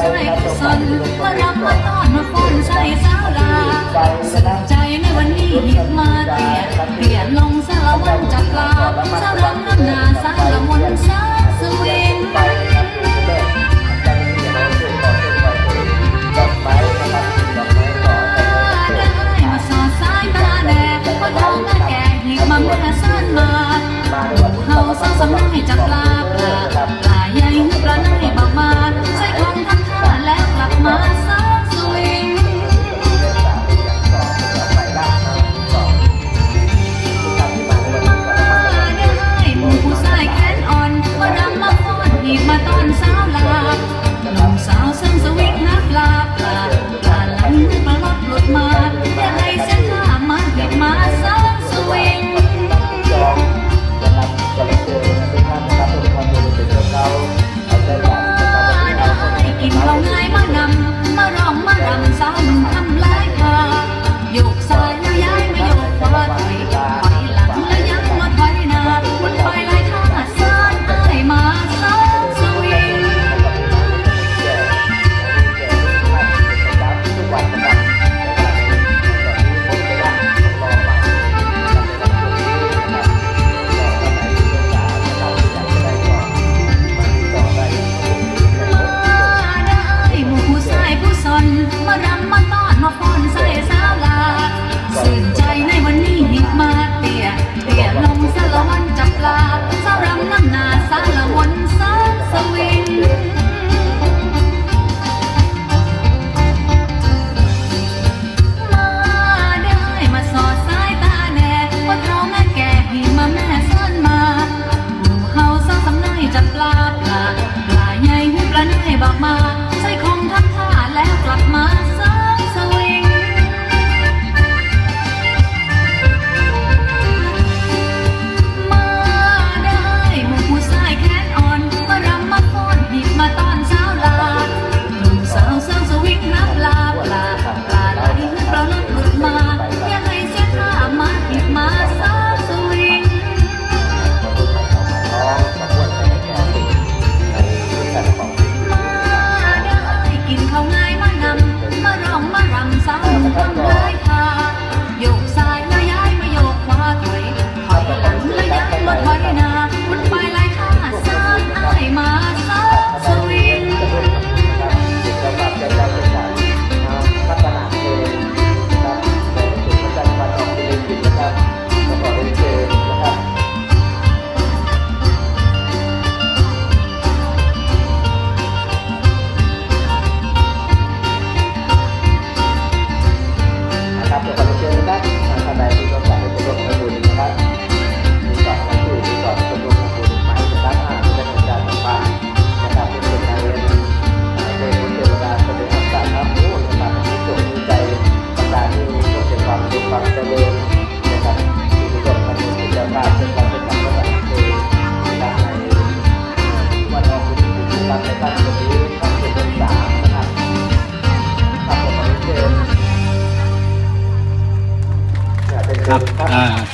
ชายก็นมารัมาต้อนมาฟ้นชายสาวลาสนใจในวันนี้หยิบมาเตียเปลี่ยนลงสารวันจับลาสารวันน้ำนาสารวันสาสวิงมาเมื่อสนมาเขาสาวสำนักใจากลาปลาปลาใหญ่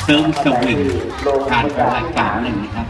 เซิร์ฟสวิงผ่ารของราการหนึ่งนะครับ